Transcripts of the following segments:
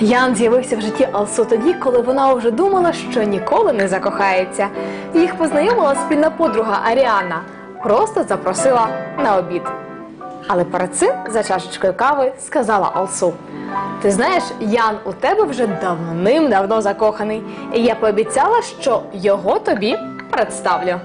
Ян з'явився в житті Алсу тоді, коли вона вже думала, що ніколи не закохається. Їх познайомила спільна подруга Аріана, просто запросила на обід. Але перед цим за чашечкою кави сказала Алсу: Ти знаєш, Ян у тебе вже давним-давно закоханий, і я пообіцяла, що його тобі представлю.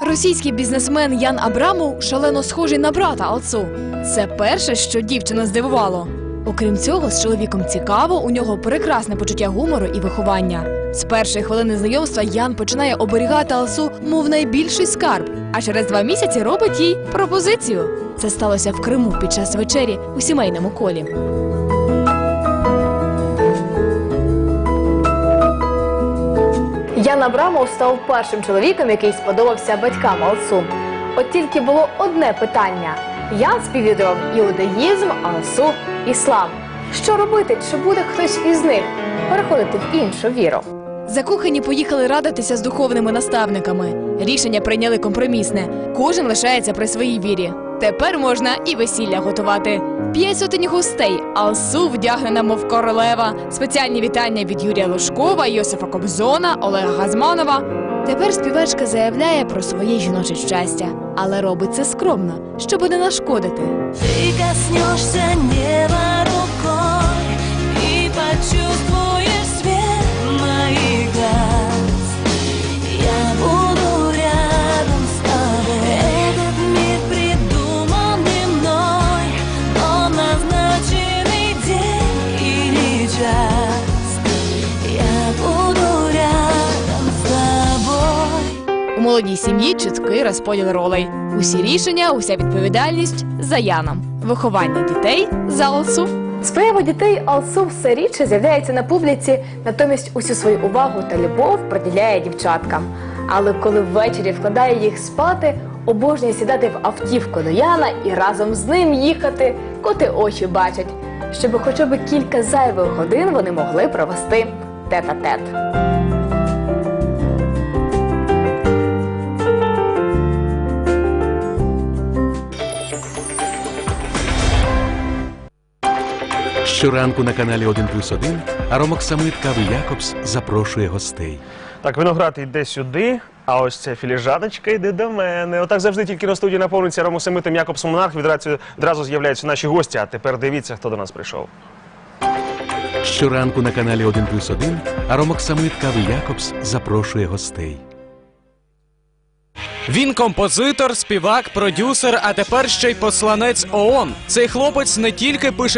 Російський бізнесмен Ян Абрамов шалено схожий на брата Алсу. Це перше, що дівчина здивувало. Окрім цього, з чоловіком цікаво, у нього прекрасне почуття гумору і виховання. З першої хвилини знайомства Ян починає оберігати Алсу, мов найбільший скарб, а через два місяці робить їй пропозицію. Це сталося в Криму під час вечері у сімейному колі. Ян Абрамов став першим чоловіком, який сподобався батькам Алсу. От тільки було одне питання: Ян сповідував іудаїзм, Алсу іслам. Що робити? Чи буде хтось із них переходити в іншу віру? Закохані поїхали радитися з духовними наставниками. Рішення прийняли компромісне. Кожен лишається при своїй вірі. Тепер можна і весілля готувати. П'ять сотень гостей, Алсу вдягнена, мов королева. Спеціальні вітання від Юрія Лужкова, Йосифа Кобзона, Олега Газманова. Тепер співачка заявляє про своє жіноче щастя, але робить це скромно, щоб не нашкодити. Ти коснешся неба рукою і почувствуешь У молодій сім'ї чіткий розподіл ролей. Усі рішення, уся відповідальність за Яном. Виховання дітей за Алсу. З появи дітей Алсу все рідше з'являється на публіці, натомість усю свою увагу та любов приділяє дівчаткам. Але коли ввечері вкладає їх спати, обожнює сідати в автівку до Яна і разом з ним їхати, коти очі бачать, щоб хоча б кілька зайвих годин вони могли провести тет-а-тет. Щоранку на каналі 1 плюс 1 Аромок Самит Кави Якобс запрошує гостей. Так, виноград йде сюди, а ось ця філіжаночка йде до мене. Отак завжди тільки на студії наповниться Ромосемитом Якобсом Монарх. Відразу, відразу з'являються наші гості. А тепер дивіться, хто до нас прийшов. Щоранку на каналі 1 плюс 1 Аромок Самит Кави Якобс запрошує гостей. Він композитор, співак, продюсер, а тепер ще й посланець ООН. Цей хлопець не тільки пише